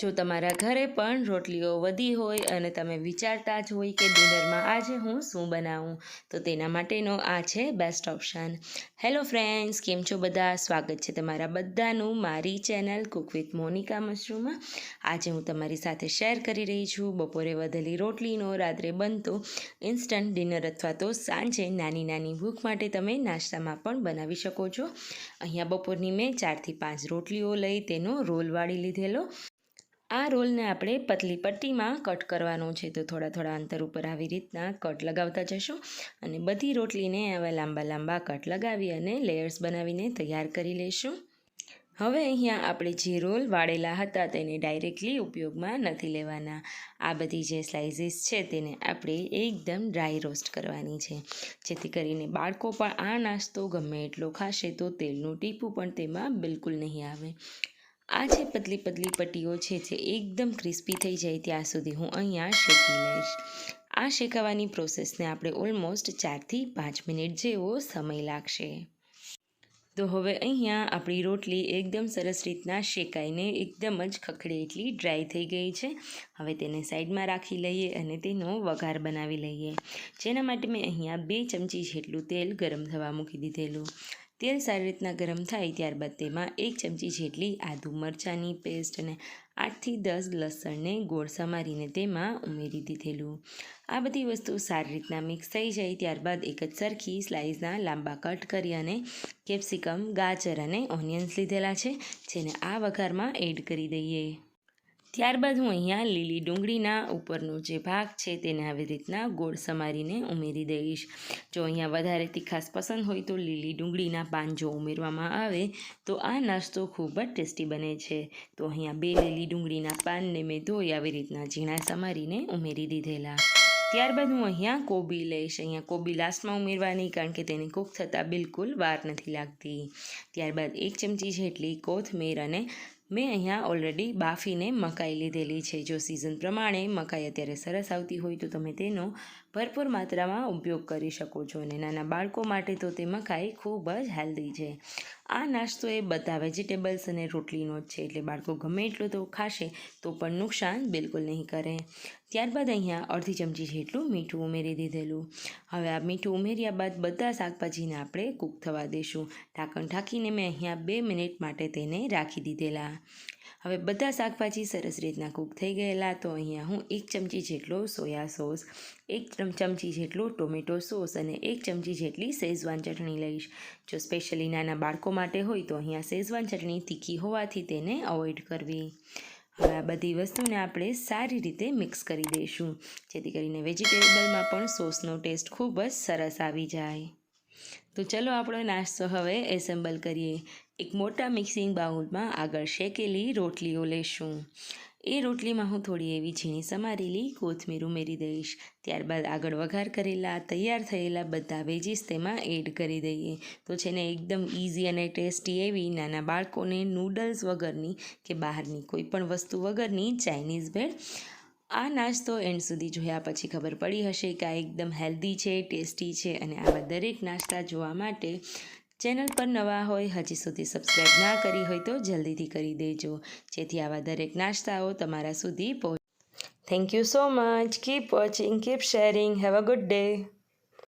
જો તમારા ઘરે પણ રોટલીઓ વધી હોય અને તમે વિચારતા જ હોય કે ડિનરમાં આજે હું શું બનાવું, તો તેના માટેનો આ છે બેસ્ટ ઓપ્શન હેલો ફ્રેન્ડ્સ કેમ છો બધા? સ્વાગત છે તમારા બધાનું મારી ચેનલ કુક વિથ મોનિકા મશરૂમમાં આજે હું તમારી સાથે શેર કરી રહી છું, બપોરે વધેલી રોટલીનો, રાત્રે બનતો ઇન્સ્ટન્ટ ડિનર અથવા તો સાંજે નાની નાની ભૂખ માટે તમે નાસ્તામાં પણ બનાવી શકો છો. અહીંયા બપોરની મેં ચારથી પાંચ રોટલીઓ લઈ, તેનો રોલ વાળી લીધેલો. આ રોલને આપણે પતલી પટ્ટીમાં કટ કરવાનો છે. તો થોડા થોડા અંતર ઉપર આવી રીતના કટ લગાવતા જશું અને બધી રોટલીને આવા લાંબા લાંબા કટ લગાવી અને લેયર્સ બનાવીને તૈયાર કરી લઈશું હવે અહીંયા આપણે જે રોલ વાળેલા હતા તેને ડાયરેક્ટલી ઉપયોગમાં નથી લેવાના. આ બધી જે સ્લાઇસીસ છે તેને આપણે એકદમ ડ્રાય રોસ્ટ કરવાની છે. જેથી કરીને બાળકો પણ આ નાસ્તો ગમે એટલો ખાશે તો તેલનું ટીપું પણ તેમાં બિલકુલ નહીં આવે. આ જે પતલી પતલી પટ્ટીઓ છે જે એકદમ ક્રિસ્પી થઈ જાય ત્યાં સુધી હું અહીંયા શેકી લઈશ. આ શેકાવાની પ્રોસેસને આપણે ઓલમોસ્ટ ચારથી પાંચ મિનિટ જેવો સમય લાગશે. તો હવે અહીંયા આપણી રોટલી એકદમ સરસ રીતના શેકાઈને એકદમ જ ખખડે એટલી ડ્રાય થઈ ગઈ છે. હવે તેને સાઈડમાં રાખી લઈએ અને તેનો વઘાર બનાવી લઈએ. જેના માટે મેં અહીંયા બે ચમચી જેટલું તેલ ગરમ થવા મૂકી દીધેલું. તેલ સારી રીતના ગરમ થાય ત્યારબાદ તેમાં એક ચમચી જેટલી આદુ મરચાંની પેસ્ટ અને આઠથી દસ લસણને ગોળ સમારીને તેમાં ઉમેરી દીધેલું આ બધી વસ્તુ સારી રીતના મિક્સ થઈ જાય ત્યારબાદ એક જ સરખી સ્લાઇસના લાંબા કટ કરી અને કેપ્સિકમ ગાજર અને ઓનિયન્સ લીધેલા છે, જેને આ વઘારમાં એડ કરી દઈએ. ત્યારબાદ હું અહીંયા લીલી ડુંગળીના ઉપરનો જે ભાગ છે તેને આવી રીતના ગોળ સમારીને ઉમેરી દઈશ. જો અહીંયા વધારે તીખાસ પસંદ હોય તો લીલી ડુંગળીના પાન જો ઉમેરવામાં આવે તો આ નાસ્તો ખૂબ જ ટેસ્ટી બને છે. તો અહીંયા બે લીલી ડુંગળીના પાનને મેં ધોઈ આવી રીતના ઝીણા સમારીને ઉમેરી દીધેલા. ત્યારબાદ હું અહીંયા કોબી લઈશ. અહીંયા કોબી લાસ્ટમાં ઉમેરવાની કારણ કે તેને કૂક થતાં બિલકુલ વાર નથી લાગતી. ત્યારબાદ એક ચમચી જેટલી કોથમીર અને મેં અહીંયા ઓલરેડી બાફીને મકાઈ લીધેલી છે. જો સિઝન પ્રમાણે મકાઈ અત્યારે સરસ આવતી હોય તો તમે તેનો ભરપૂર માત્રામાં ઉપયોગ કરી શકો છો અને નાના બાળકો માટે તો તે મકાઈ ખૂબ જ હેલ્ધી છે. આ નાસ્તો એ બધા વેજીટેબલ્સ અને રોટલીનો જ છે. એટલે બાળકો ગમે એટલું તો ખાશે તો પણ નુકસાન બિલકુલ નહીં કરે. ત્યારબાદ અહીંયા અડધી ચમચી જેટલું મીઠું ઉમેરી દીધેલું. હવે આ મીઠું ઉમેર્યા બાદ બધા શાકભાજીને આપણે કૂક થવા દઈશું ઢાંકણ ઢાંકીને મેં અહીંયા બે મિનિટ માટે તેને રાખી દીધેલા. હવે બધા શાકભાજી સરસ રીતના કૂક થઈ ગયેલા, તો અહીંયા હું એક ચમચી જેટલો સોયા સોસ એક ચમચી જેટલો ટોમેટો સોસ અને એક ચમચી જેટલી શેઝવાન ચટણી લઈશ. જો સ્પેશિયલી નાના બાળકો માટે હોય, તો અહીંયા શેઝવાન ચટણી તીખી હોવાથી તેને અવોઇડ કરવી. હવે આ બધી વસ્તુને આપણે સારી રીતે મિક્સ કરી દઈશું, જેથી કરીને વેજીટેબલમાં પણ સોસનો ટેસ્ટ ખૂબ જ સરસ આવી જાય. તો ચલો આપણો નાસ્તો હવે એસેમ્બલ કરીએ. એક મોટા મિક્સિંગ બાઉલમાં આગળ શેકેલી રોટલીઓ લેશું. એ રોટલીમાં હું થોડી એવી ઝીણી સમારેલી કોથમીર ઉમેરી દઈશ. ત્યારબાદ આગળ વઘાર કરેલા, તૈયાર થયેલા બધા વેજીસ તેમાં એડ કરી દઈએ. તો છે ને એકદમ ઇઝી અને ટેસ્ટી એવી નાના બાળકોને નૂડલ્સ વગરની કે બહારની કોઈ પણ વસ્તુ વગરની ચાઇનીઝ ભેળ આ નાસ્તો એન્ડ સુધી જોયા પછી ખબર પડી હશે કે આ એકદમ હેલ્ધી છે, ટેસ્ટી છે અને આવા દરેક નાસ્તા જોવા માટે ચેનલ પર નવા હોય, હજી સુધી સબસ્ક્રાઈબ ના કરી હોય તો જલ્દીથી કરી દેજો. જેથી આવા દરેક નાસ્તાઓ તમારા સુધી પહોંચે thank you so much keep watching keep sharing have a good day